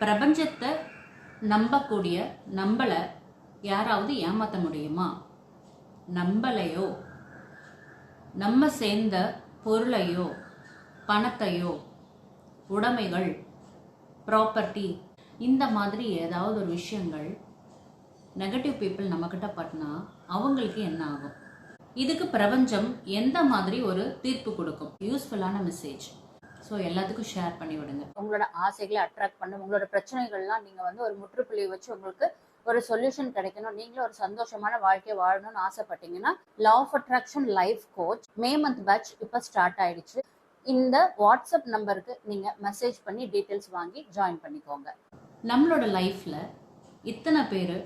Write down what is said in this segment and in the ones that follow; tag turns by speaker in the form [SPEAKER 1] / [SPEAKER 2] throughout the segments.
[SPEAKER 1] பிரபஞ்சத்தை நம்பக்கூடிய நம்மளை யாராவது ஏமாற்ற முடியுமா? நம்மளையோ நம்ம சேர்ந்த பொருளையோ? பணத்தையோ? உடைமைகள்? ப்ராப்பர்ட்டி இந்த மாதிரி ஏதாவது ஒரு விஷயங்கள் நெகட்டிவ் பீப்புள் நம்மக்கிட்ட பட்டினா அவங்களுக்கு என்ன ஆகும்? இதுக்கு பிரபஞ்சம் எந்த மாதிரி ஒரு தீர்ப்பு கொடுக்கும்? யூஸ்ஃபுல்லான மெசேஜ் ஸோ எல்லாத்துக்கும் ஷேர் பண்ணி விடுங்க.
[SPEAKER 2] உங்களோட ஆசைகளை அட்ராக்ட் பண்ண உங்களோட பிரச்சனைகள்லாம் நீங்க வந்து ஒரு முற்றுப்புள்ளி வச்சு உங்களுக்கு ஒரு சொல்யூஷன் கிடைக்கணும். நீங்களும் ஒரு சந்தோஷமான வாழ்க்கையை வாழணும்னு ஆசைப்பட்டீங்கன்னா law of attraction life coach May month batch இப்போ ஸ்டார்ட் ஆயிடுச்சு. இந்த வாட்ஸ்அப் நம்பருக்கு நீங்க மெசேஜ் பண்ணி டீட்டெயில்ஸ் வாங்கி ஜாயின் பண்ணிக்கோங்க.
[SPEAKER 1] நம்மளோட லைஃப்பில் இத்தனை பேர்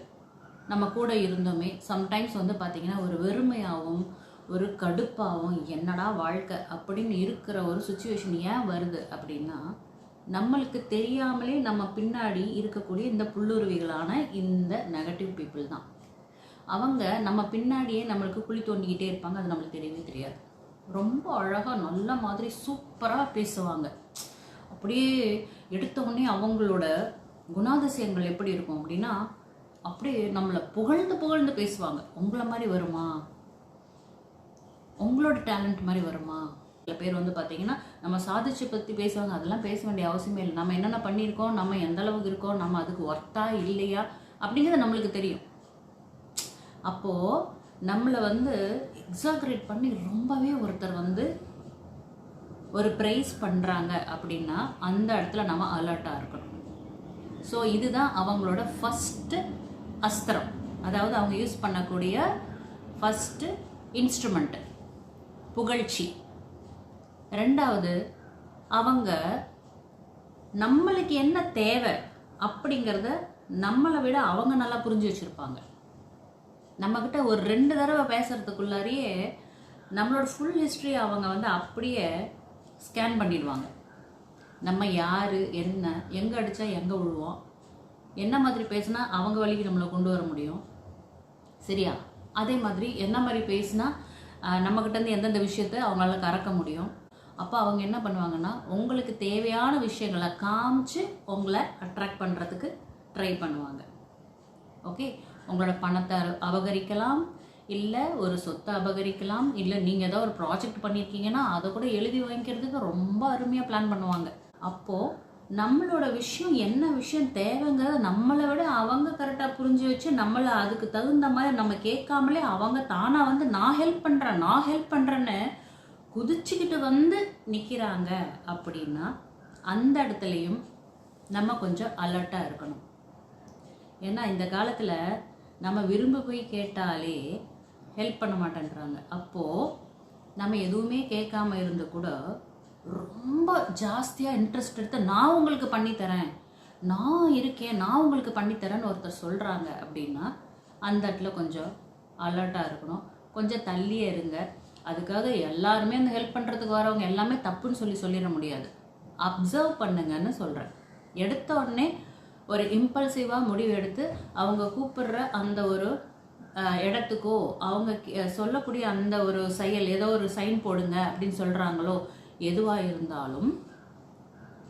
[SPEAKER 1] நம்ம கூட இருந்தோமே சம்டைம்ஸ் வந்து பார்த்திங்கன்னா ஒரு வெறுமையாகவும் ஒரு கடுப்பாகவும் என்னடா வாழ்க்கை அப்படின்னு இருக்கிற ஒரு சுச்சுவேஷன் ஏன் வருது அப்படின்னா நம்மளுக்கு தெரியாமலே நம்ம பின்னாடி இருக்கக்கூடிய இந்த புல்லுருவிகளான இந்த நெகட்டிவ் பீப்புள் தான். அவங்க நம்ம பின்னாடியே நம்மளுக்கு குழி தோண்டிக்கிட்டே இருப்பாங்க அது நம்மளுக்கு தெரியவே தெரியாது. ரொம்ப அழகாக நல்ல மாதிரி சூப்பராக பேசுவாங்க. அப்படியே எடுத்தவுடனே அவங்களோட குணாதிசயங்கள் எப்படி இருக்கும் அப்படின்னா அப்படியே நம்மளை புகழ்ந்து புகழ்ந்து பேசுவாங்க. உங்களை மாதிரி வருமா? உங்களோட டேலண்ட் மாதிரி வருமா? சில பேர் வந்து பார்த்தீங்கன்னா நம்ம சாதிச்சு பற்றி பேசுவாங்க அதெல்லாம் பேச வேண்டிய அவசியமே இல்லை. நம்ம என்னென்ன பண்ணியிருக்கோம் நம்ம எந்த அளவுக்கு இருக்கோம் நம்ம அதுக்கு ஒர்த்தா இல்லையா? அப்படிங்கிறது நம்மளுக்கு தெரியும். அப்போது நம்மளை வந்து எக்ஸாகரேட் பண்ணி ரொம்பவே ஒருத்தர் வந்து ஒரு ப்ரைஸ் பண்ணுறாங்க அப்படின்னா அந்த இடத்துல நம்ம அலர்ட்டாக இருக்கணும். ஸோ இதுதான் அவங்களோட ஃபஸ்ட்டு அஸ்திரம். அதாவது அவங்க யூஸ் பண்ணக்கூடிய ஃபஸ்ட்டு இன்ஸ்ட்ருமெண்ட்டு புகழ்ச்சி. ரெண்டாவது அவங்க நம்மளுக்கு என்ன தேவை அப்படிங்கிறத நம்மளை விட அவங்க நல்லா புரிஞ்சு வச்சுருப்பாங்க. நம்மக்கிட்ட ஒரு ரெண்டு தடவை பேசுகிறதுக்குள்ளாரியே நம்மளோட ஃபுல் ஹிஸ்ட்ரி அவங்க வந்து அப்படியே ஸ்கேன் பண்ணிடுவாங்க. நம்ம யார் என்ன எங்கே அடித்தா எங்கே விழுவோம் என்ன மாதிரி பேசினா அவங்க வழிக்கு நம்மளை கொண்டு வர முடியும் சரியா? அதே மாதிரி என்ன மாதிரி பேசினா நம்மக்கிட்டேருந்து எந்தெந்த விஷயத்த அவங்களால கறக்க முடியும்? அப்போ அவங்க என்ன பண்ணுவாங்கன்னா உங்களுக்கு தேவையான விஷயங்களை காமிச்சு உங்களை அட்ராக்ட் பண்ணுறதுக்கு ட்ரை பண்ணுவாங்க. ஓகே உங்களோட பணத்தை அபகரிக்கலாம் இல்லை ஒரு சொத்தை அபகரிக்கலாம் இல்லை நீங்கள் ஏதோ ஒரு ப்ராஜெக்ட் பண்ணியிருக்கீங்கன்னா அதை கூட எழுதி வாங்கிக்கிறதுக்கு ரொம்ப அருமையாக பிளான் பண்ணுவாங்க. அப்போது நம்மளோட விஷயம் என்ன விஷயம் தேவைங்கிறத நம்மளை விட அவங்க கரெக்டாக புரிஞ்சு வச்சு நம்மளை அதுக்கு தகுந்த மாதிரி நம்ம கேட்காமலே அவங்க தானாக வந்து நான் ஹெல்ப் பண்ணுறேன் நான் ஹெல்ப் பண்ணுறேன்னு குதிச்சுக்கிட்டு வந்து நிற்கிறாங்க அப்படின்னா அந்த இடத்துலையும் நம்ம கொஞ்சம் அலர்ட்டாக இருக்கணும். ஏன்னா இந்த காலத்தில் நம்ம விரும்ப போய் கேட்டாலே ஹெல்ப் பண்ண மாட்டேன்றாங்க. அப்போது நம்ம எதுவுமே கேட்காம இருந்து கூட ரொம்ப ஜாஸ்தியாக இன்ட்ரெஸ்ட் எடுத்து நான் உங்களுக்கு பண்ணித்தரேன். நான் இருக்கேன். நான் உங்களுக்கு பண்ணித்தரேன்னு ஒருத்தர் சொல்கிறாங்க அப்படின்னா அந்த இடத்துல கொஞ்சம் அலர்ட்டாக இருக்கணும். கொஞ்சம் தள்ளியே இருங்க. அதுக்காக எல்லாருமே அந்த ஹெல்ப் பண்ணுறதுக்கு வரவங்க எல்லாமே தப்புன்னு சொல்லி சொல்லிட முடியாது. அப்சர்வ் பண்ணுங்கன்னு சொல்கிறேன் எடுத்த உடனே ஒரு இம்பல்சிவாக முடிவு எடுத்து அவங்க கூப்பிடுற அந்த ஒரு இடத்துக்கோ அவங்க சொல்லக்கூடிய அந்த ஒரு செயல் ஏதோ ஒரு சைன் போடுங்க அப்படின்னு சொல்கிறாங்களோ எதுவாக இருந்தாலும்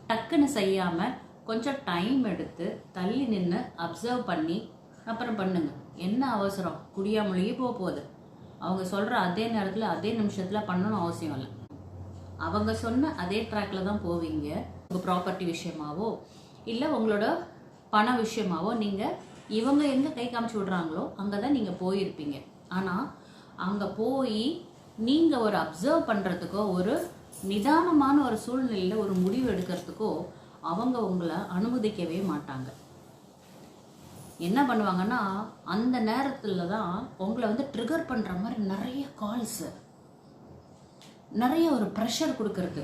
[SPEAKER 1] டக்குன்னு செய்யாமல் கொஞ்சம் டைம் எடுத்து தள்ளி நின்று அப்சர்வ் பண்ணி அப்புறம் பண்ணுங்க. என்ன அவசரம்? குடியாமலேயே போக போகுது. அவங்க சொல்கிற அதே நேரத்தில் அதே நிமிஷத்தில் பண்ணணும் அவசியம் இல்லை. அவங்க சொன்ன அதே ட்ராக்ல தான் போவீங்க. உங்கள் ப்ராப்பர்ட்டி விஷயமாவோ இல்லை உங்களோட பண விஷயமாவோ நீங்கள் இவங்க எங்கே கை காமிச்சு விடுறாங்களோ அங்கே தான் நீங்கள் போயிருப்பீங்க. ஆனால் அங்கே போய் நீங்கள் ஒரு அப்சர்வ் பண்ணுறதுக்கோ ஒரு நிதானமான ஒரு சூழ்நிலையில் ஒரு முடிவு எடுக்கிறதுக்கோ அவங்க உங்களை அனுமதிக்கவே மாட்டாங்க. என்ன பண்ணுவாங்கன்னா அந்த நேரத்தில் தான் உங்களை வந்து ட்ரிகர் பண்ணுற மாதிரி நிறைய கால்ஸு நிறைய ஒரு ப்ரெஷர் கொடுக்கறது.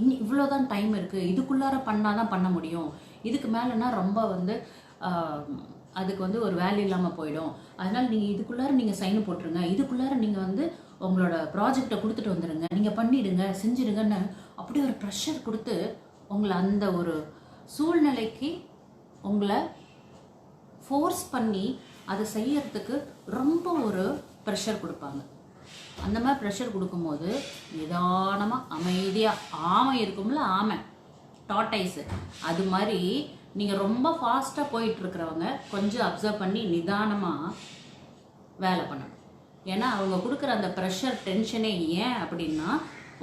[SPEAKER 1] இன்னி இவ்வளோதான் டைம் இருக்குது இதுக்குள்ளார பண்ணால் தான் பண்ண முடியும். இதுக்கு மேலேனா ரொம்ப வந்து அதுக்கு வந்து ஒரு வேல்யூ இல்லாமல் போயிடும். அதனால் நீங்கள் இதுக்குள்ளார நீங்கள் சைன் போட்டுருங்க. இதுக்குள்ளார நீங்கள் வந்து உங்களோட ப்ராஜெக்டை கொடுத்துட்டு வந்துடுங்க நீங்கள் பண்ணிடுங்க செஞ்சிடுங்கன்னு அப்படி ஒரு ப்ரெஷர் கொடுத்து உங்களை அந்த ஒரு சூழ்நிலைக்கு உங்களை ஃபோர்ஸ் பண்ணி அதை செய்யறதுக்கு ரொம்ப ஒரு ப்ரெஷர் கொடுப்பாங்க. அந்த மாதிரி ப்ரெஷர் கொடுக்கும்போது நிதானமாக அமைதியாக ஆமை இருக்கும்ல ஆமை டாட்டைஸு அது மாதிரி நீங்கள் ரொம்ப ஃபாஸ்ட்டாக போயிட்டுருக்கிறவங்க கொஞ்சம் அப்சர்வ் பண்ணி நிதானமாக வேலை பண்ணணும். ஏன்னா அவங்க கொடுக்குற அந்த ப்ரெஷர் டென்ஷனே ஏன் அப்படின்னா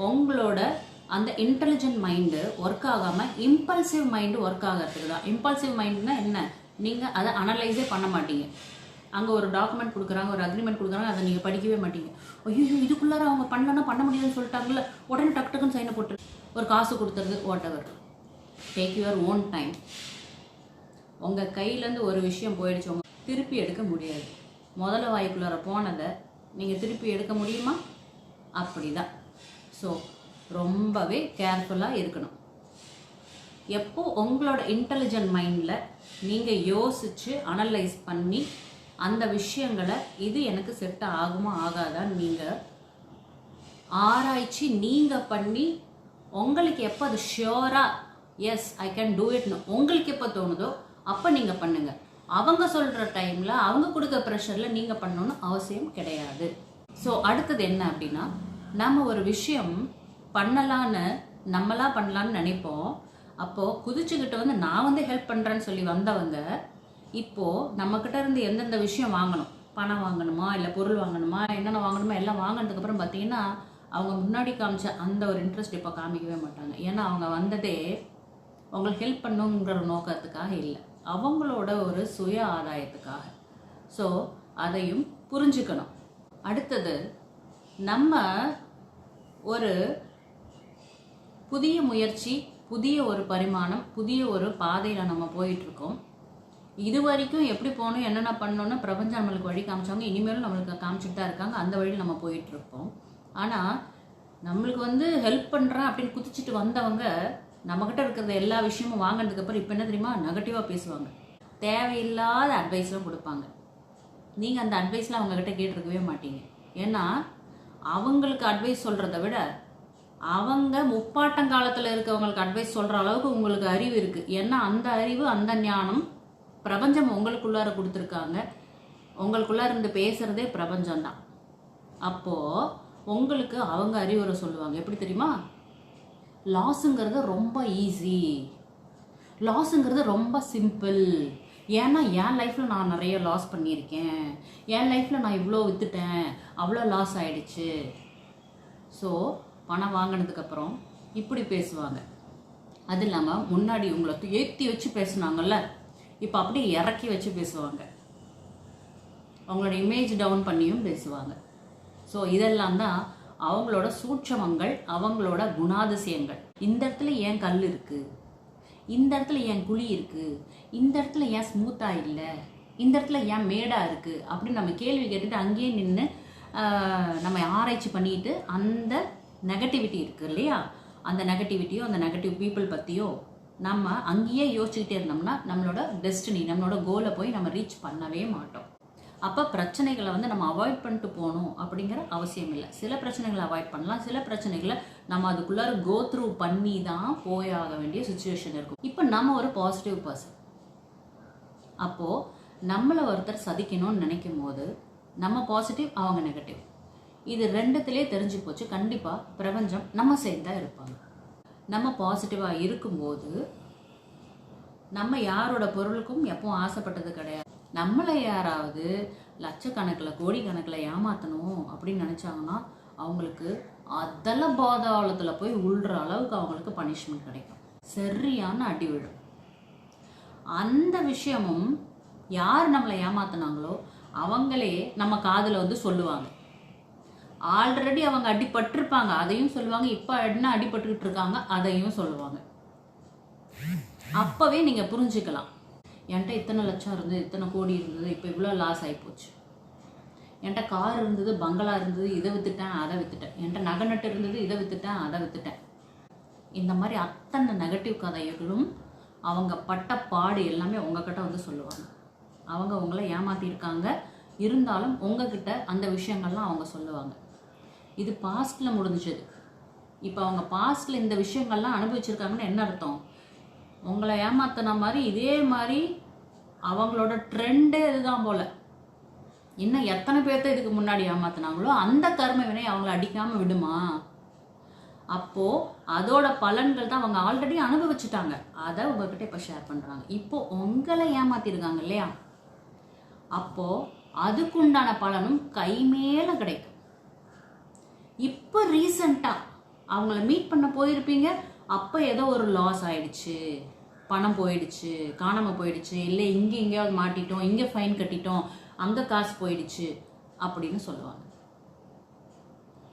[SPEAKER 1] உங்களோட அந்த இன்டெலிஜென்ட் மைண்டு ஒர்க் ஆகாமல் இம்பல்சிவ் மைண்டு ஒர்க் ஆகிறதுக்கு தான். இம்பல்சிவ் மைண்டுனா என்ன? நீங்கள் அதை அனலைஸே பண்ண மாட்டீங்க. அங்கே ஒரு டாக்குமெண்ட் கொடுக்குறாங்க ஒரு அக்ரிமெண்ட் கொடுக்குறாங்க அதை நீங்கள் படிக்கவே மாட்டீங்க. ஐயோ இதுக்குள்ளார அவங்க பண்ணலன்னா பண்ண முடியாதுன்னு சொல்லிட்டாங்கல்ல. உடனே டக்கு டக்குன்னு சைனை போட்டு ஒரு காசு கொடுத்துறது whatever take your own time உங்கள் கையிலேருந்து ஒரு விஷயம் போயிடுச்சு உங்க திருப்பி எடுக்க முடியாது. முதல்ல வாய்க்குள்ளார போனதை நீங்கள் திருப்பி எடுக்க முடியுமா? அப்படிதான். ஸோ ரொம்பவே கேர்ஃபுல்லாக இருக்கணும். எப்போ உங்களோட இன்டெலிஜென்ட் மைண்டில் நீங்கள் யோசித்து அனலைஸ் பண்ணி அந்த விஷயங்களை இது எனக்கு செட் ஆகுமா ஆகாதான்னு நீங்கள் ஆராய்ச்சி நீங்கள் பண்ணி உங்களுக்கு எப்போ அது ஷியோராக எஸ் ஐ கேன் டூ இட்னு உங்களுக்கு எப்போ தோணுதோ அப்போ நீங்கள் பண்ணுங்கள் அவங்க சொல்கிற டைமில் அவங்க கொடுக்க ப்ரெஷரில் நீங்கள் பண்ணணும்னு அவசியம் கிடையாது. ஸோ அடுத்தது என்ன அப்படின்னா நம்ம ஒரு விஷயம் பண்ணலான்னு நம்மளா பண்ணலான்னு நினைப்போம். அப்போது குதிச்சுக்கிட்டு வந்து நான் வந்து ஹெல்ப் பண்ணுறேன்னு சொல்லி வந்தவங்க இப்போது நம்மக்கிட்ட இருந்து எந்தெந்த விஷயம் வாங்கணும்? பணம் வாங்கணுமா? இல்லை பொருள் வாங்கணுமா? என்னென்ன வாங்கணுமா எல்லாம் வாங்கினதுக்கப்புறம் பார்த்தீங்கன்னா அவங்க முன்னாடி காமிச்ச அந்த ஒரு இன்ட்ரெஸ்ட் இப்போ காமிக்கவே மாட்டாங்க. ஏன்னா அவங்க வந்ததே உங்களுக்கு ஹெல்ப் பண்ணுங்கிற நோக்கத்துக்காக இல்லை. அவங்களோட ஒரு சுய ஆதாயத்துக்காக. ஸோ அதையும் புரிஞ்சுக்கணும். அடுத்தது நம்ம ஒரு புதிய முயற்சி புதிய ஒரு பரிமாணம் புதிய ஒரு பாதையில் நம்ம போயிட்டுருக்கோம். இது வரைக்கும் எப்படி போகணும் என்னென்ன பண்ணணும்னு பிரபஞ்சம் நம்மளுக்கு வழி காமிச்சாங்க இனிமேலும் நம்மளுக்கு காமிச்சிட்டு தான் இருக்காங்க. அந்த வழியில் நம்ம போயிட்டுருப்போம். ஆனால் நம்மளுக்கு வந்து ஹெல்ப் பண்ணுறேன் அப்படின்னு குதிச்சுட்டு வந்தவங்க நம்மக்கிட்ட இருக்கிற எல்லா விஷயமும் வாங்கினதுக்கு அப்புறம் இப்போ என்ன தெரியுமா? நெகட்டிவாக பேசுவாங்க. தேவையில்லாத அட்வைஸ்லாம் கொடுப்பாங்க. நீங்கள் அந்த அட்வைஸ்லாம் அவங்கக்கிட்ட கேட்டிருக்கவே மாட்டீங்க. ஏன்னா அவங்களுக்கு அட்வைஸ் சொல்கிறத விட அவங்க முப்பாட்டங்காலத்தில் இருக்கவங்களுக்கு அட்வைஸ் சொல்கிற அளவுக்கு உங்களுக்கு அறிவு இருக்குது ஏன்னா அந்த அறிவு அந்த ஞானம் பிரபஞ்சம் உங்களுக்குள்ளார கொடுத்துருக்காங்க. உங்களுக்குள்ளார இருந்து பேசுகிறதே பிரபஞ்சம்தான். அப்போது உங்களுக்கு அவங்க அறிவுரை சொல்லுவாங்க. எப்படி தெரியுமா? லாஸுங்கிறது ரொம்ப ஈஸி லாஸுங்கிறது ரொம்ப சிம்பிள் ஏன்னா என் லைஃப்பில் நான் நிறைய லாஸ் பண்ணியிருக்கேன். என் லைஃப்பில் நான் இவ்வளோ விற்றுட்டேன் அவ்வளோ லாஸ் ஆயிடுச்சு. ஸோ பணம் வாங்கினதுக்கப்புறம் இப்படி பேசுவாங்க. அது இல்லாமல் முன்னாடி உங்களை ஏற்றி வச்சு பேசுனாங்கல்ல? இப்போ அப்படியே இறக்கி வச்சு பேசுவாங்க. அவங்களோட இமேஜ் டவுன் பண்ணியும் பேசுவாங்க. ஸோ இதெல்லாம் தான் அவங்களோட சூட்சமங்கள் அவங்களோட குணாதிசயங்கள். இந்த இடத்துல ஏன் கல் இருக்கு? இந்த இடத்துல ஏன் குழி இருக்கு? இந்த இடத்துல ஏன் ஸ்மூத்தா இல்லை? இந்த இடத்துல ஏன் மேடா இருக்கு? அப்படின்னு நம்ம கேள்வி கேட்டுட்டு அங்கேயே நின்று நம்ம ஆராய்ச்சி பண்ணிட்டு அந்த நெகட்டிவிட்டி இருக்கு இல்லையா? அந்த நெகட்டிவிட்டியோ அந்த நெகட்டிவ் பீப்புள் பற்றியோ நம்ம அங்கேயே யோசிச்சுக்கிட்டே இருந்தோம்னா நம்மளோட டெஸ்டினி நம்மளோட கோலை போய் நம்ம ரீச் பண்ணவே மாட்டோம். அப்போ பிரச்சனைகளை வந்து நம்ம அவாய்ட் பண்ணிட்டு போகணும் அப்படிங்கிற அவசியம் இல்லை. சில பிரச்சனைகளை அவாய்ட் பண்ணலாம். சில பிரச்சனைகளை நம்ம அதுக்குள்ளார கோ த்ரூ பண்ணி தான் போயாக வேண்டிய சுச்சுவேஷன் இருக்கும். இப்போ நம்ம ஒரு பாசிட்டிவ் பர்சன் அப்போது நம்மளை ஒருத்தர் சதிக்கணும்னு நினைக்கும் போது நம்ம பாசிட்டிவ் அவங்க நெகட்டிவ் இது ரெண்டுத்திலே தெரிஞ்சு போச்சு. கண்டிப்பாக பிரபஞ்சம் நம்ம சைடு தான் இருப்பாங்க. நம்ம பாசிட்டிவாக இருக்கும்போது நம்ம யாரோட பொருளுக்கும் எப்போ ஆசைப்பட்டது கிடையாது. நம்மளை யாராவது லட்சக்கணக்கில் கோடிக்கணக்கில் ஏமாற்றணும் அப்படின்னு நினச்சாங்கன்னா அவங்களுக்கு அதல பாதாளத்தில் போய் உள்ற அளவுக்கு அவங்களுக்கு பனிஷ்மெண்ட் கிடைக்கும். சரியான அடி விழும். அந்த விஷயமும் யார் நம்மளை ஏமாத்தினாங்களோ அவங்களே நம்ம காதில் வந்து சொல்லுவாங்க. ஆல்ரெடி அவங்க அடிபட்டிருப்பாங்க. அதையும் சொல்லுவாங்க. இப்போ என்ன அடிபட்டுக்கிட்டு இருக்காங்க அதையும் சொல்லுவாங்க. அப்போவே நீங்கள் புரிஞ்சுக்கலாம். என்கிட்ட இத்தனை லட்சம் இருந்தது இத்தனை கோடி இருந்தது இப்போ இவ்வளோ லாஸ் ஆகிப்போச்சு என்கிட்ட கார் இருந்தது பங்களா இருந்தது இதை விற்றுட்டேன் அதை விற்றுட்டேன் என்கிட்ட நகை நட்டு இருந்தது இதை விற்றுட்டேன் அதை விற்றுட்டேன் இந்த மாதிரி அத்தனை நெகட்டிவ் கதைகளும் அவங்க பட்ட பாடு எல்லாமே உங்ககிட்ட வந்து சொல்லுவாங்க. அவங்க உங்களை ஏமாத்திருக்காங்க இருந்தாலும் உங்ககிட்ட அந்த விஷயங்கள்லாம் அவங்க சொல்லுவாங்க. இது பாஸ்டில் முடிஞ்சது. இப்போ அவங்க பாஸ்டில் இந்த விஷயங்கள்லாம் அனுபவிச்சிருக்காங்கன்னு என்ன அர்த்தம்? உங்களை ஏமாத்தின மாதிரி இதே மாதிரி அவங்களோட ட்ரெண்டே இதுதான் போல. இன்னும் எத்தனை பேர்த்த இதுக்கு முன்னாடி ஏமாத்தினாங்களோ அந்த கர்ம வினை அவங்கள அடிக்காம விடுமா? அப்போது அதோட பலன்கள் தான் அவங்க ஆல்ரெடி அனுபவிச்சுட்டாங்க. அதை உங்ககிட்ட இப்போ ஷேர் பண்ணுறாங்க இப்போ உங்களை ஏமாத்திருக்காங்க இல்லையா? அப்போது அதுக்குண்டான பலனும் கை மேலே கிடைக்கும். இப்போ ரீசண்டாக அவங்கள மீட் பண்ண போயிருப்பீங்க. அப்போ ஏதோ ஒரு லாஸ் ஆயிடுச்சு. பணம் போயிடுச்சு காணாமல் போயிடுச்சு இல்லை இங்கே எங்கேயாவது மாட்டிட்டோம் இங்கே ஃபைன் கட்டிட்டோம் அங்கே காசு போயிடுச்சு அப்படின்னு சொல்லுவாங்க.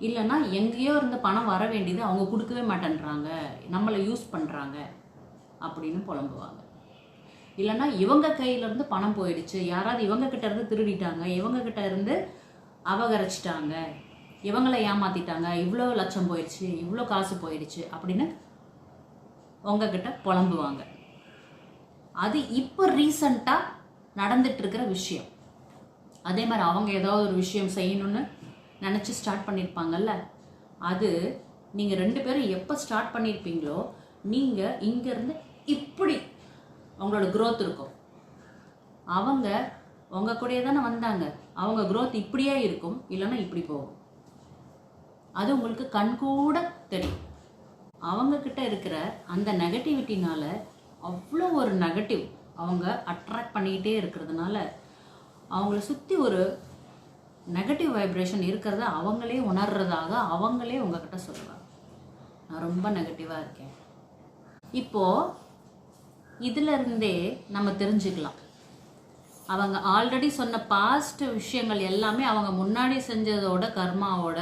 [SPEAKER 1] இல்லைன்னா எங்கேயோ இருந்த பணம் வர வேண்டியது அவங்க கொடுக்கவே மாட்டேன்றாங்க நம்மளை யூஸ் பண்ணுறாங்க அப்படின்னு புலம்புவாங்க. இல்லைன்னா இவங்க கையிலேருந்து பணம் போயிடுச்சு யாராவது இவங்க கிட்ட இருந்து திருடிட்டாங்க இவங்க கிட்ட இருந்து அபகரிச்சிட்டாங்க இவங்கள ஏமாத்திட்டாங்க இவ்வளோ லட்சம் போயிடுச்சு இவ்வளோ காசு போயிடுச்சு அப்படின்னு உங்ககிட்ட புலம்புவாங்க. அது இப்போ ரீசண்டாக நடந்துட்டு இருக்கிற விஷயம். அதே மாதிரி அவங்க ஏதாவது ஒரு விஷயம் செய்யணும்னு நினச்சி ஸ்டார்ட் பண்ணியிருப்பாங்கல்ல அது நீங்கள் ரெண்டு பேரும் எப்போ ஸ்டார்ட் பண்ணியிருப்பீங்களோ நீங்கள் இங்கேருந்து இப்படி அவங்களோட க்ரோத் இருக்கும். அவங்க உங்கள் கூடயே தானே வந்தாங்க. அவங்க க்ரோத் இப்படியே இருக்கும் இல்லைன்னா இப்படி போகும். அது உங்களுக்கு கண்கூட தெரியும். அவங்க கிட்ட இருக்கிற அந்த நெகட்டிவிட்டினால அவ்வளோ ஒரு நெகட்டிவ் அவங்க அட்ராக்ட் பண்ணிக்கிட்டே இருக்கிறதுனால அவங்கள சுற்றி ஒரு நெகட்டிவ் வைப்ரேஷன் இருக்கிறத அவங்களே உணர்றதாக அவங்களே உங்ககிட்ட சொல்லுவாங்க. நான் ரொம்ப நெகட்டிவாக இருக்கேன். இப்போது இதிலருந்தே நம்ம தெரிஞ்சுக்கலாம். அவங்க ஆல்ரெடி சொன்ன பாஸ்ட் விஷயங்கள் எல்லாமே அவங்க முன்னாடி செஞ்சதோட கர்மாவோட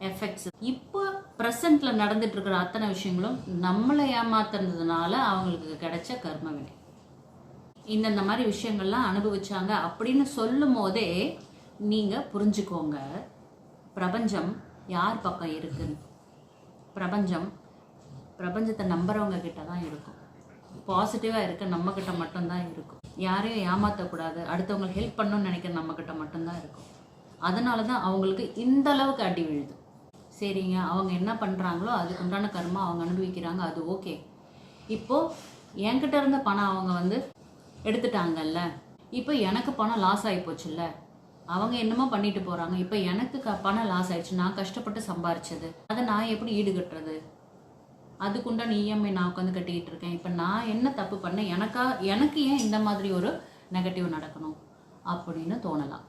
[SPEAKER 1] எஃபெக்ட்ஸ் இப்போ ப்ரெசண்ட்டில் நடந்துட்டுருக்கிற அத்தனை விஷயங்களும் நம்மளை ஏமாத்துறதுனால அவங்களுக்கு கிடைச்ச கர்ம வினை இந்தந்த மாதிரி விஷயங்கள்லாம் அனுபவிச்சாங்க அப்படின்னு சொல்லும் போதே நீங்கள் புரிஞ்சுக்கோங்க. பிரபஞ்சம் யார் பக்கம் இருக்குன்னு. பிரபஞ்சம் பிரபஞ்சத்தை நம்புறவங்க கிட்ட தான் இருக்கும். பாசிட்டிவாக இருக்க நம்மக்கிட்ட மட்டும்தான் இருக்கும். யாரையும் ஏமாற்றக்கூடாது அடுத்தவங்களுக்கு ஹெல்ப் பண்ணணும்னு நினைக்கிற நம்மக்கிட்ட மட்டும்தான் இருக்கும். அதனால தான் அவங்களுக்கு இந்த அளவுக்கு அடி விழுது. சரிங்க. அவங்க என்ன பண்ணுறாங்களோ அதுக்கு உண்டான கர்மா அவங்க அனுபவிக்கிறாங்க. அது ஓகே. இப்போது என்கிட்ட இருந்த பணம் அவங்க வந்து எடுத்துட்டாங்கல்ல. இப்போ எனக்கு பணம் லாஸ் ஆகி போச்சுல்ல. அவங்க என்னமோ பண்ணிட்டு போகிறாங்க இப்போ எனக்கு க பணம் லாஸ் ஆயிடுச்சு. நான் கஷ்டப்பட்டு சம்பாரிச்சது. அதை நான் எப்படி ஈடுகட்டுறது? அதுக்குண்டான இஎம்ஐ நான் உட்காந்து கட்டிக்கிட்டு இருக்கேன். இப்போ நான் என்ன தப்பு பண்ணேன்? எனக்கா எனக்கு ஏன் இந்த மாதிரி ஒரு நெகட்டிவ் நடக்கணும்? அப்படின்னு தோணலாம்.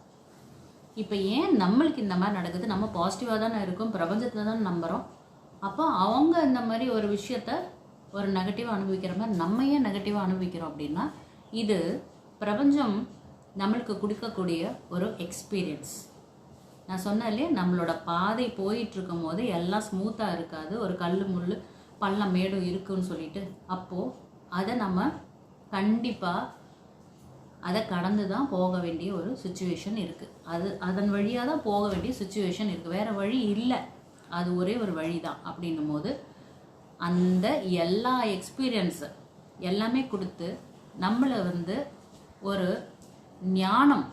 [SPEAKER 1] இப்போ ஏன் நம்மளுக்கு இந்த மாதிரி நடக்குது? நம்ம பாசிட்டிவாக தானே இருக்கும். பிரபஞ்சத்தை தான் நம்புகிறோம் அப்போ அவங்க இந்த மாதிரி ஒரு விஷயத்த ஒரு நெகட்டிவாக அனுபவிக்கிற மாதிரி நம்ம ஏன் நெகட்டிவாக அனுபவிக்கிறோம் அப்படின்னா இது பிரபஞ்சம் நம்மளுக்கு கொடுக்கக்கூடிய ஒரு எக்ஸ்பீரியன்ஸ் நான் சொன்னேன் இல்லையா? நம்மளோட பாதை போயிட்டுருக்கும் போது எல்லாம் ஸ்மூத்தாக இருக்காது. ஒரு கல் முள் பள்ளம் மேடும் இருக்குன்னு சொல்லிட்டு. அப்போது அதை நம்ம கண்டிப்பாக அதை கடந்து தான் போக வேண்டிய ஒரு சுச்சுவேஷன் இருக்குது அது அதன் வழியாக தான் போக வேண்டிய சுச்சுவேஷன் இருக்குது வேறு வழி இல்லை. அது ஒரே ஒரு வழி தான் அப்படின்னும் போது அந்த எல்லா எக்ஸ்பீரியன்ஸு எல்லாமே கொடுத்து நம்மளை வந்து ஒரு ஞானம்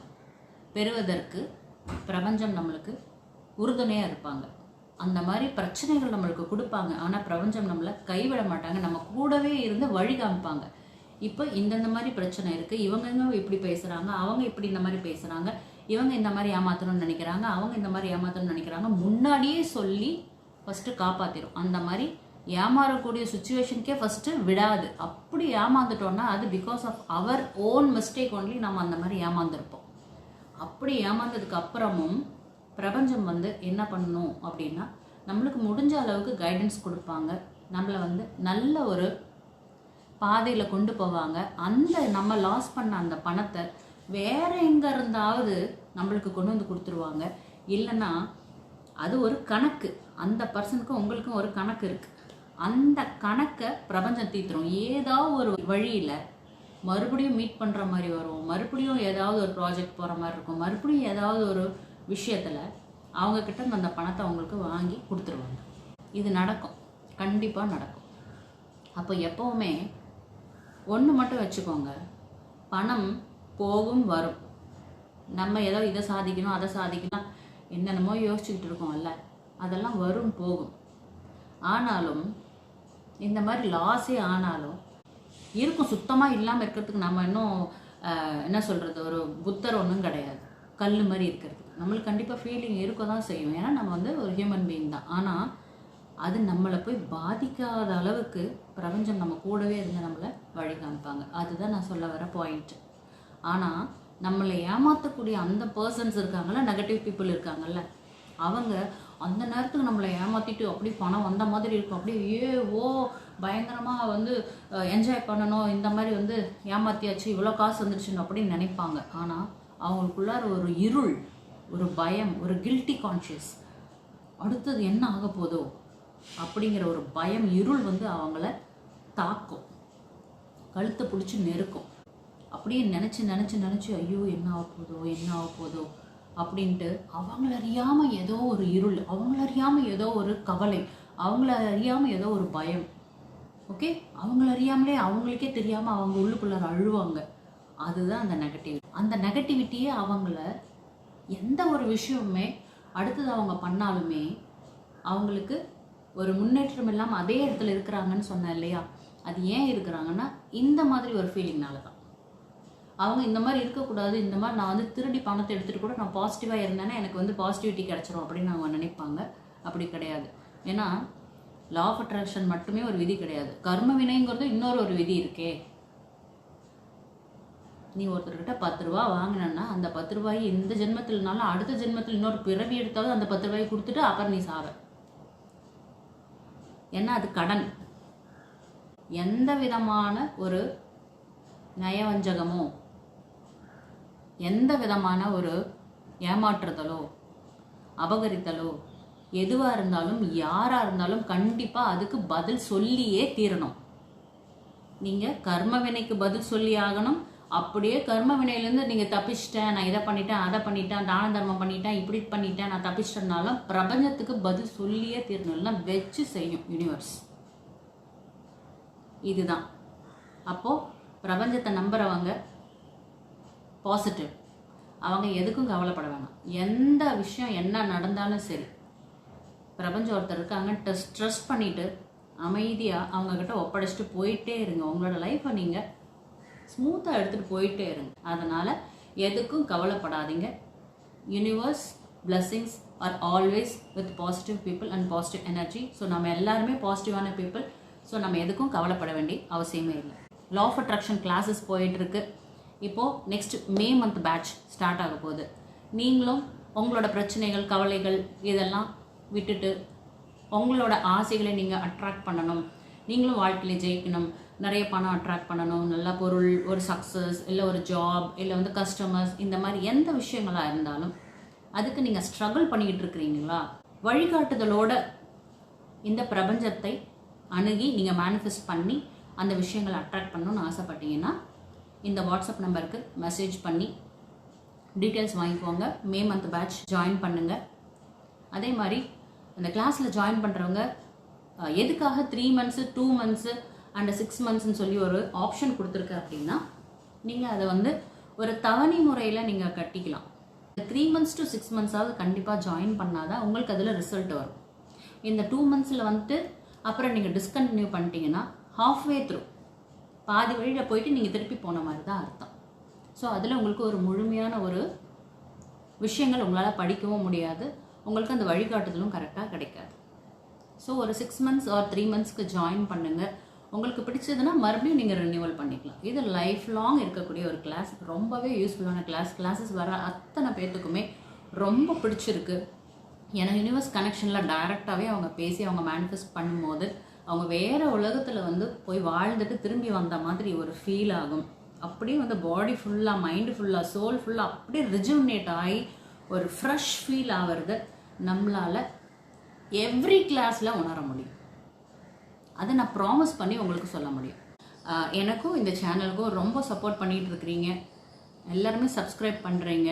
[SPEAKER 1] பெறுவதற்கு பிரபஞ்சம் நம்மளுக்கு உறுதுணையாக இருப்பாங்க. அந்த மாதிரி பிரச்சனைகள் நம்மளுக்கு கொடுப்பாங்க. ஆனால் பிரபஞ்சம் நம்மளை கைவிட மாட்டாங்க. நம்ம கூடவே இருந்து வழி காமிப்பாங்க. இப்போ இந்தந்த மாதிரி பிரச்சனை இருக்குது இவங்க இப்படி பேசுகிறாங்க அவங்க இப்படி இந்த மாதிரி பேசுகிறாங்க இவங்க இந்த மாதிரி ஏமாத்தணும்னு நினைக்கிறாங்க அவங்க இந்த மாதிரி ஏமாத்தணும்னு நினைக்கிறாங்க. முன்னாடியே சொல்லி ஃபஸ்ட்டு காப்பாற்றிடும் அந்த மாதிரி ஏமாறக்கூடிய சுச்சுவேஷனுக்கே ஃபஸ்ட்டு விடாது. அப்படி ஏமாந்துட்டோம்னா அது because of our own mistake only நம்ம அந்த மாதிரி ஏமாந்துருப்போம். அப்படி ஏமாந்ததுக்கு அப்புறமும் பிரபஞ்சம் வந்து என்ன பண்ணணும் அப்படின்னா நம்மளுக்கு முடிஞ்ச அளவுக்கு கைடன்ஸ் கொடுப்பாங்க. நம்மளை வந்து நல்ல ஒரு பாதையில் கொண்டு போவாங்க. அந்த நம்ம லாஸ் பண்ண அந்த பணத்தை வேற எங்கே இருந்தாவது நம்மளுக்கு கொண்டு வந்து கொடுத்துருவாங்க. இல்லைன்னா அது ஒரு கணக்கு. அந்த பர்சனுக்கும் உங்களுக்கும் ஒரு கணக்கு இருக்கு. அந்த கணக்கை பிரபஞ்சம் தீர்த்துரும் ஏதாவது ஒரு வழியில் மறுபடியும் மீட் பண்ணுற மாதிரி வரும். மறுபடியும் ஏதாவது ஒரு ப்ராஜெக்ட் போகிற மாதிரி இருக்கும். மறுபடியும் ஏதாவது ஒரு விஷயத்தில் அவங்கக்கிட்ட இருந்து அந்த பணத்தை அவங்களுக்கு வாங்கி கொடுத்துருவாங்க. இது நடக்கும். கண்டிப்பாக நடக்கும். அப்போ எப்போவுமே ஒன்று மட்டும் வச்சுக்கோங்க. பணம் போகும் வரும். நம்ம ஏதோ இதை சாதிக்கணும் அதை சாதிக்கணும் என்னென்னமோ யோசிச்சுக்கிட்டு இருக்கோம்ல. அதெல்லாம் வரும் போகும். ஆனாலும் இந்த மாதிரி லாஸே ஆனாலும் இருக்கும். சுத்தமாக இல்லாமல் இருக்கிறதுக்கு நம்ம இன்னும் என்ன சொல்கிறது ஒரு புத்தர் ஒன்றும் கிடையாது. கல் மாதிரி இருக்கிறது நம்மளுக்கு கண்டிப்பாக ஃபீலிங் இருக்க தான் செய்யும். ஏன்னா நம்ம வந்து ஒரு ஹியூமன் பீயிங் தான். ஆனால் அது நம்மளை போய் பாதிக்காத அளவுக்கு பிரபஞ்சம் நம்ம கூடவே இருந்து நம்மளை வழி காமிப்பாங்க. அதுதான் நான் சொல்ல வர பாயிண்ட் ஆனால் நம்மளை ஏமாற்றக்கூடிய அந்த பர்சன்ஸ் இருக்காங்கல்ல நெகட்டிவ் பீப்புள் இருக்காங்கல்ல அவங்க அந்த நேரத்துக்கு நம்மளை ஏமாற்றிட்டு அப்படி பணம் வந்த மாதிரி இருக்கும். அப்படியே ஏ ஓ பயங்கரமாக வந்து என்ஜாய் பண்ணணும் இந்த மாதிரி வந்து ஏமாத்தியாச்சு இவ்வளோ காசு வந்துருச்சுன்னு அப்படின்னு நினைப்பாங்க. ஆனால் அவங்களுக்குள்ளார ஒரு இருள் ஒரு பயம் ஒரு கில்ட்டி கான்ஷியஸ் அடுத்தது என்ன ஆக போதோ அப்படிங்கிற ஒரு பயம் இருள் வந்து அவங்கள தாக்கும். கழுத்தை பிடிச்சி நெருக்கும். அப்படியே நினச்சி நினச்சி நினச்சி ஐயோ என்ன ஆக போதோ என்ன ஆக போதோ அப்படின்ட்டு அவங்கள அறியாமல் ஏதோ ஒரு இருள் அவங்கள அறியாமல் ஏதோ ஒரு கவலை அவங்கள அறியாமல் ஏதோ ஒரு பயம். ஓகே? அவங்கள அறியாமலே அவங்களுக்கே தெரியாமல் அவங்க உள்ளுக்குள்ளார அழுவாங்க. அதுதான் அந்த நெகட்டிவ் அந்த நெகட்டிவிட்டியே அவங்கள எந்த ஒரு விஷயமுமே அடுத்தது அவங்க பண்ணாலுமே அவங்களுக்கு ஒரு முன்னேற்றம் இல்லாமல் அதே இடத்துல இருக்கிறாங்கன்னு சொன்னேன் இல்லையா? அது ஏன் இருக்கிறாங்கன்னா இந்த மாதிரி ஒரு ஃபீலிங்னால தான் அவங்க இந்த மாதிரி இருக்கக்கூடாது இந்த மாதிரி நான் வந்து திருடி பணத்தை எடுத்துகிட்டு கூட நான் பாசிட்டிவாக இருந்தேன்னா எனக்கு வந்து பாசிட்டிவிட்டி கிடச்சிரும் அப்படின்னு அவங்க நினைப்பாங்க. அப்படி கிடையாது. ஏன்னா லா ஆஃப் அட்ராக்ஷன் மட்டுமே ஒரு விதி கிடையாது. கர்ம வினைங்கிறது இன்னொரு ஒரு விதி இருக்கே. நீ ஒருத்தர்கிட்ட பத்து ரூபா வாங்கினன்னா அந்த பத்து ரூபாய் இந்த ஜென்மத்தில்னாலும் அடுத்த ஜென்மத்தில் இன்னொரு பிறவி எடுத்தாவது அந்த பத்து ரூபாய் கொடுத்துட்டு அப்புறம் நீ சாவ. ஏன்னா அது கடன். எந்த விதமான ஒரு நயவஞ்சகமோ எந்த விதமான ஒரு ஏமாற்றுதலோ அபகரித்தலோ எதுவாக இருந்தாலும் யாராக இருந்தாலும் கண்டிப்பாக அதுக்கு பதில் சொல்லியே தீரணும். நீங்கள் கர்ம வினைக்கு பதில் சொல்லி ஆகணும். அப்படியே கர்ம வினையிலேருந்து நீங்கள் தப்பிச்சிட்டேன் நான் இதை பண்ணிட்டேன் அதை பண்ணிட்டேன் தான தர்மம் பண்ணிட்டேன் இப்படி பண்ணிட்டேன் நான் தப்பிச்சிட்டேனாலும் பிரபஞ்சத்துக்கு பதில் சொல்லியே தீரணும். இல்லைன்னா வச்சு செய்யும் யூனிவர்ஸ் இதுதான். அப்போது பிரபஞ்சத்தை நம்புகிறவங்க பாசிட்டிவ் அவங்க எதுக்கும் கவலைப்பட வேணாம். எந்த விஷயம் என்ன நடந்தாலும் சரி பிரபஞ்சம் ஒருத்தர் இருக்காங்க ஸ்ட்ரெஸ் பண்ணிவிட்டு அமைதியாக அவங்கக்கிட்ட ஒப்படைச்சிட்டு போயிட்டே இருங்க. உங்களோட லைஃப்பை நீங்கள் ஸ்மூத்தாக எடுத்துகிட்டு போயிட்டே இருங்க. அதனால் எதுக்கும் கவலைப்படாதீங்க. Universe blessings are always with positive people and positive energy so நம்ம எல்லாருமே பாசிட்டிவான பீப்புள் ஸோ நம்ம எதுக்கும் கவலைப்பட வேண்டிய அவசியமே இல்லை. லா ஆஃப் அட்ராக்ஷன் கிளாஸஸ் போயிட்டுருக்கு. இப்போது next May month batch start ஆக போகுது. நீங்களும் உங்களோட பிரச்சனைகள் கவலைகள் இதெல்லாம் விட்டுட்டு உங்களோட ஆசைகளை நீங்கள் அட்ராக்ட் பண்ணணும். நீங்களும் வாழ்க்கையில் ஜெயிக்கணும். நிறைய பணம் அட்ராக்ட் பண்ணணும். நல்ல பொருள் ஒரு சக்ஸஸ் இல்லை ஒரு ஜாப் இல்லை வந்து கஸ்டமர்ஸ் இந்த மாதிரி எந்த விஷயங்களாக இருந்தாலும் அதுக்கு நீங்கள் ஸ்ட்ரகிள் பண்ணிக்கிட்டு இருக்கிறீங்களா? வழிகாட்டுதலோட இந்த பிரபஞ்சத்தை அணுகி நீங்கள் மேனிஃபெஸ்ட் பண்ணி அந்த விஷயங்களை அட்ராக்ட் பண்ணணும்னு ஆசைப்பட்டீங்கன்னா இந்த வாட்ஸ்அப் நம்பருக்கு மெசேஜ் பண்ணி டீட்டெயில்ஸ் வாங்கிக்கோங்க. மே மந்த் பேட்ச் ஜாயின் பண்ணுங்கள் அதே மாதிரி அந்த கிளாஸில் ஜாயின் பண்ணுறவங்க எதுக்காக three months two months and six மந்த்ஸ்ன்னு சொல்லி ஒரு ஆப்ஷன் கொடுத்துருக்கு அப்படின்னா நீங்கள் அதை வந்து ஒரு தவணை முறையில் நீங்கள் கட்டிக்கலாம். த்ரீ மந்த்ஸ் டு சிக்ஸ் மந்த்ஸாவது கண்டிப்பாக ஜாயின் பண்ணாதான் உங்களுக்கு அதில் ரிசல்ட் வரும். இந்த டூ மந்த்ஸில் வந்துட்டு அப்புறம் நீங்கள் டிஸ்கண்டினியூ பண்ணிட்டீங்கன்னா ஹாஃப்வே த்ரூ பாதி வழியில் போயிட்டு நீங்கள் திருப்பி போன மாதிரி தான் அர்த்தம். ஸோ அதில் உங்களுக்கு ஒரு முழுமையான ஒரு விஷயங்கள் உங்களால் படிக்கவும் முடியாது. உங்களுக்கு அந்த வழிகாட்டுதலும் கரெக்டாக கிடைக்காது. ஸோ ஒரு சிக்ஸ் மந்த்ஸ் ஆர் த்ரீ மந்த்ஸ்க்கு ஜாயின் பண்ணுங்கள் உங்களுக்கு பிடிச்சதுன்னா மறுபடியும் நீங்கள் ரினியூவல் பண்ணிக்கலாம். இது லைஃப் லாங் இருக்கக்கூடிய ஒரு கிளாஸ் ரொம்பவே யூஸ்ஃபுல்லான கிளாஸ் கிளாஸஸ் வர அத்தனை பேர்த்துக்குமே ரொம்ப பிடிச்சிருக்கு. ஏன்னா யூனிவர்ஸ் கனெக்ஷனில் டைரெக்டாகவே அவங்க பேசி அவங்க மேனிஃபெஸ்ட் பண்ணும்போது அவங்க வேறு உலகத்தில் வந்து போய் வாழ்ந்துட்டு திரும்பி வந்த மாதிரி ஒரு ஃபீல் ஆகும். அப்படியே வந்து பாடி ஃபுல்லாக மைண்டு ஃபுல்லாக சோல் ஃபுல்லாக அப்படியே ரிஜுனேட் ஆகி ஒரு ஃப்ரெஷ் ஃபீல் ஆகிறது நம்மளால் எவ்ரி கிளாஸில் உணர முடியும். அதை நான் ப்ராமிஸ் பண்ணி உங்களுக்கு சொல்ல முடியும். எனக்கும் இந்த சேனலுக்கும் ரொம்ப சப்போர்ட் பண்ணிகிட்டு இருக்கிறீங்க. எல்லாருமே சப்ஸ்கிரைப் பண்ணுறீங்க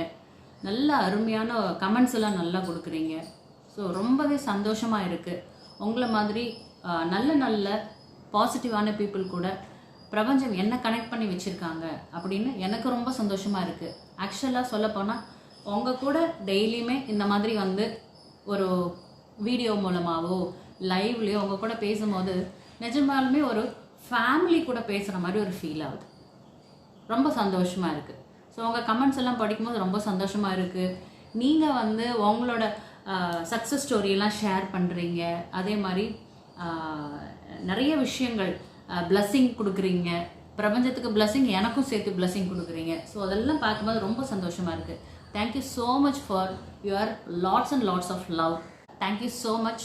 [SPEAKER 1] நல்ல அருமையான கமெண்ட்ஸ் எல்லாம் நல்லா கொடுக்குறீங்க. ஸோ ரொம்பவே சந்தோஷமாக இருக்குது உங்களை மாதிரி நல்ல நல்ல பாசிட்டிவான பீப்புள் கூட பிரபஞ்சம் என்ன கனெக்ட் பண்ணி வச்சுருக்காங்க அப்படின்னு எனக்கு ரொம்ப சந்தோஷமாக இருக்குது ஆக்சுவலாக சொல்லப்போனால் உங்கள் கூட டெய்லியுமே இந்த மாதிரி வந்து ஒரு வீடியோ மூலமாகவோ லைவ்லேயோ உங்கள் கூட பேசும்போது நிஜமாலுமே ஒரு ஃபேமிலி கூட பேசுகிற மாதிரி ஒரு ஃபீல் ஆகுது. ரொம்ப சந்தோஷமாக இருக்குது ஸோ உங்கள் கமெண்ட்ஸ் எல்லாம் படிக்கும்போது ரொம்ப சந்தோஷமாக இருக்குது நீங்கள் வந்து உங்களோட சக்ஸஸ் ஸ்டோரியெல்லாம் ஷேர் பண்ணுறீங்க அதே மாதிரி நிறைய விஷயங்கள் பிளஸ்ஸிங் கொடுக்குறீங்க. பிரபஞ்சத்துக்கு பிளஸ்ஸிங் எனக்கும் சேர்த்து பிளஸ்ஸிங் கொடுக்குறீங்க. ஸோ அதெல்லாம் பார்க்கும்போது ரொம்ப சந்தோஷமாக இருக்குது thank you so much for your lots and lots of love thank you so much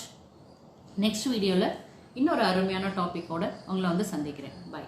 [SPEAKER 1] next வீடியோவில் இன்னொரு அருமையான டாப்பிக்கோடு உங்களை வந்து சந்திக்கிறேன். பை